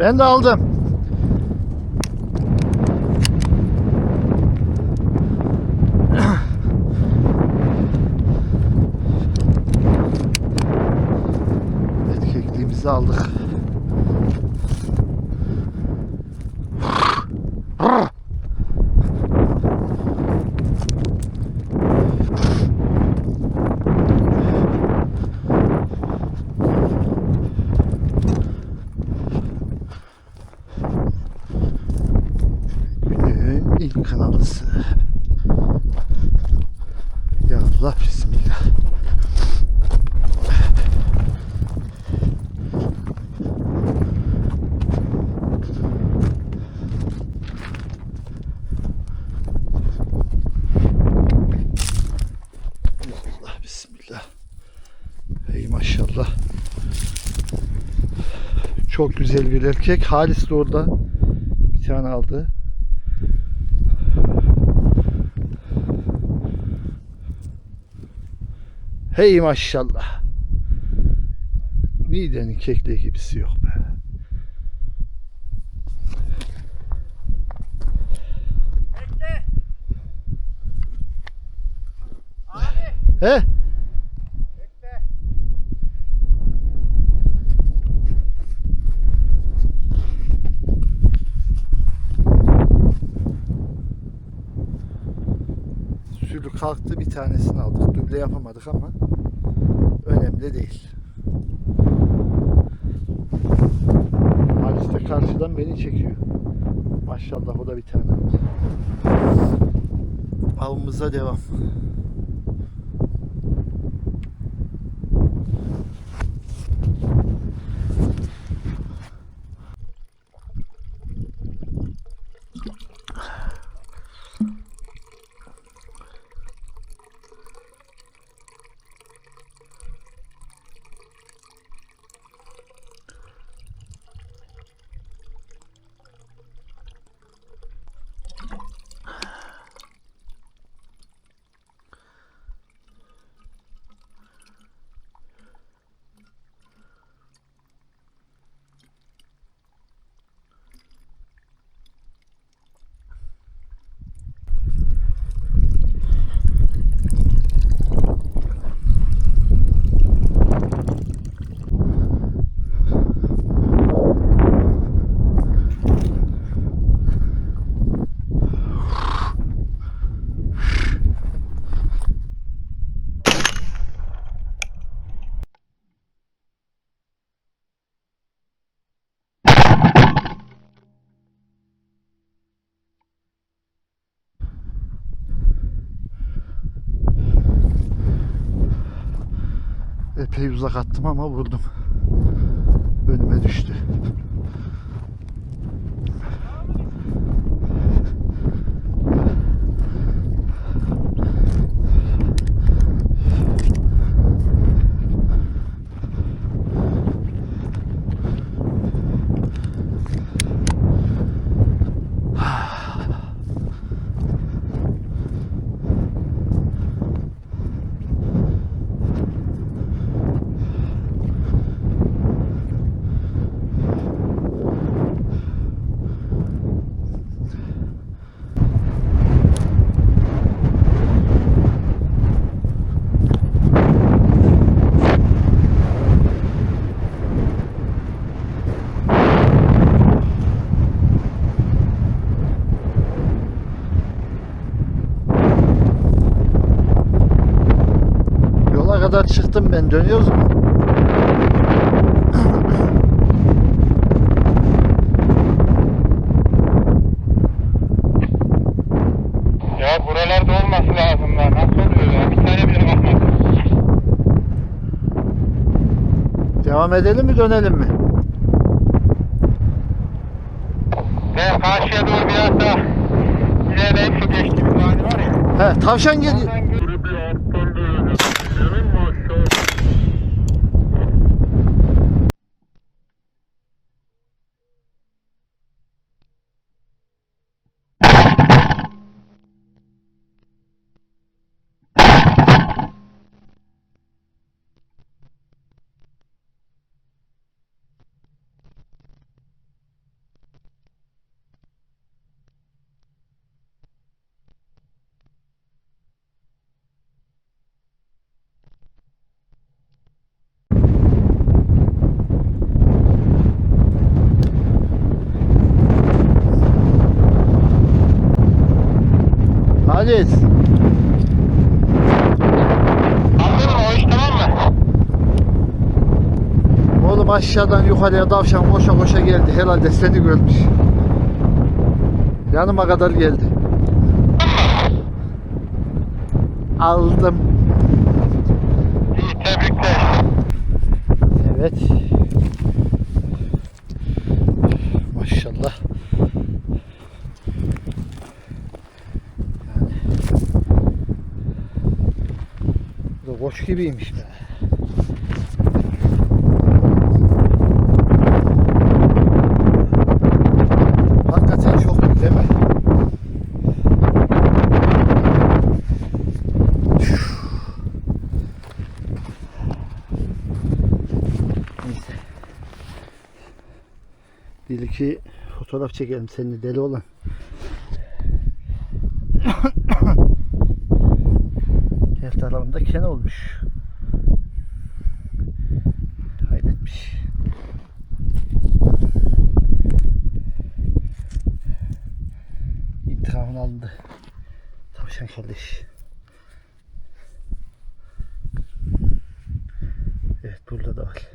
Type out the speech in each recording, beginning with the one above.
Ben de aldım. Erkekliğimizi aldık. Kanalısı. Ya Allah bismillah. Maşallah. Çok güzel bir erkek. Halis de orada. Bir tane aldı. Hey maşallah. Nidenin kekliği gibisi yok be. Bekle. Abi He? bekle. Sürü kalktı bir tanesini aldık. Duble yapamadık ama önemli değil. Halis de karşıdan beni çekiyor. Maşallah o da bir tane. Avımıza devam. Epey uzak attım ama vurdum. Önüme düştü. Ben. Dönüyoruz mu? Ya buralarda olması lazım lan. Nasıl oluyor ya? Bir tane bile bakmadım. Devam edelim mi dönelim mi? Ben karşıya doğru biraz daha ilerleyip şu geçtiğimiz vadi var ya. He, tavşan geliyor. Halis. Anladın mı? O iş tamam mı? Oğlum aşağıdan yukarıya tavşan koşa koşa geldi. Herhalde seni görmüş. Yanıma kadar geldi. Aldım. İyi tebrikler. Evet. Maşallah. Yani. Koç gibiymiş be. Hakikaten çok büyük değil mi? Neyse. Bir iki fotoğraf çekelim seninle deli olan. Ken olmuş. Hayretmiş. İntikamını alındı. Tavşan kardeş. Evet burada da var.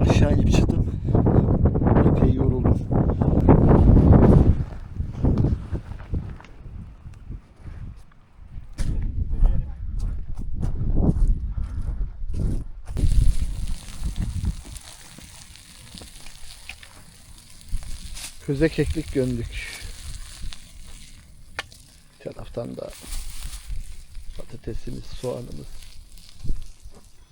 Aşağı inip çıktım. Epey yoruldum. Köze keklik gömdük. Taraftan da patatesimiz, soğanımız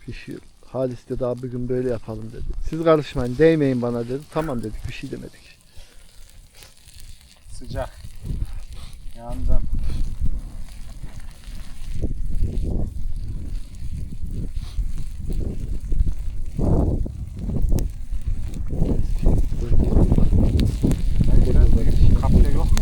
pişiyor. Halis de daha bugün böyle yapalım dedi. Siz karışmayın, değmeyin bana dedi. Tamam dedik, bir şey demedik. Sıcak. Yandım. Kapya yok mu?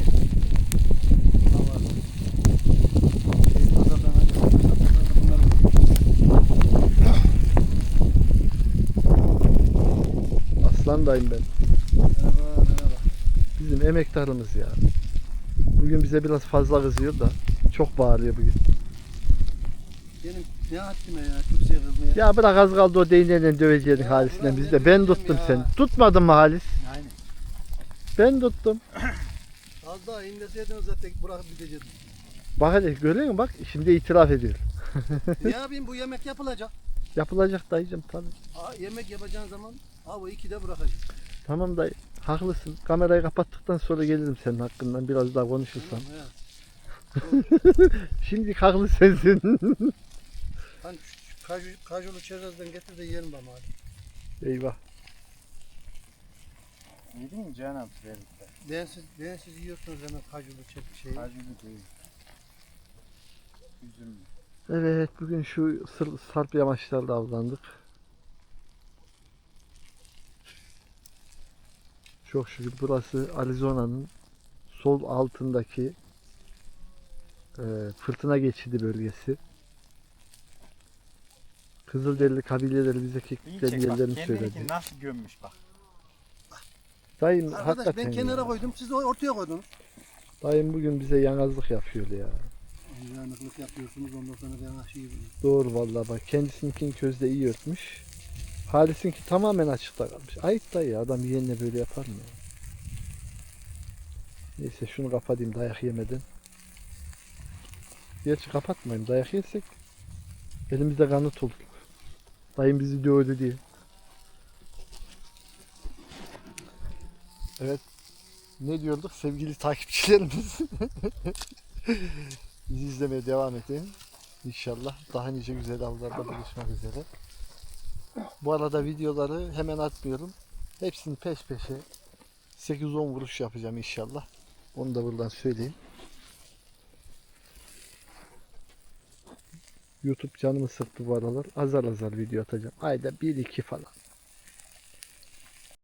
Aslan dayım ben. Bizim emektarımız ya. Bugün bize biraz fazla kızıyor da. Çok bağırıyor bugün. Benim ne haddime ya kimseye kızmaya. Ya bırak az kaldı o değneğiyle döveceğiz Ya Halis'le ne de. Ben tuttum ya? seni. Tutmadın mı Halis? Aynen. Ben tuttum. Az daha inleseydin zaten bırakıp gidecektim. Bak hadi görüyor musun? Bak şimdi itiraf ediyor. ne yapayım bu yemek yapılacak. Yapılacak dayıcım tabii. Aa, yemek yapacağın zaman hava 2'de bırakacak. Tamam dayı. Haklısın. Kamerayı kapattıktan sonra gelirim senin hakkından biraz daha konuşursam. Tamam, ya. Şimdi haklı sensin. Hani şu kaju, kajulu çerezden getir de yiyelim bana hadi. Eyvah. Yedin mi canım verikte? Bensiz, bensiz yiyorsunuz hemen kajulu çek şey. Acılı değil. Üzümlü. Evet bugün şu sır, sarp yamaçlarda avlandık. Çok şükür burası Arizona'nın sol altındaki e, fırtına geçidi bölgesi. Kızılderili kabileleri bize bak. yerlerini söyledi. nasıl gömmüş bak. Dayım Arkadaş hakikaten ben kenara ya. koydum siz ortaya koydunuz. Dayım bugün bize yanazlık yapıyor ya. Yanıklık yapıyorsunuz ondan sonra ben şey Doğru vallahi bak kendisininkini közde iyi örtmüş. Halis'inki tamamen açıkta kalmış. Ayıp da adam yeğenine böyle yapar mı ya? Neyse şunu kapatayım dayak yemeden. Gerçi kapatmayayım dayak yersek elimizde kanıt olur. Dayım bizi dövdü diye. Evet. Ne diyorduk sevgili takipçilerimiz? Bizi izlemeye devam edin. İnşallah daha nice güzel avlarda buluşmak üzere. Bu arada videoları hemen atmıyorum. Hepsini peş peşe 8-10 vuruş yapacağım inşallah. Onu da buradan söyleyeyim. YouTube canımı sıktı bu aralar. Azar azar video atacağım. Ayda 1-2 falan.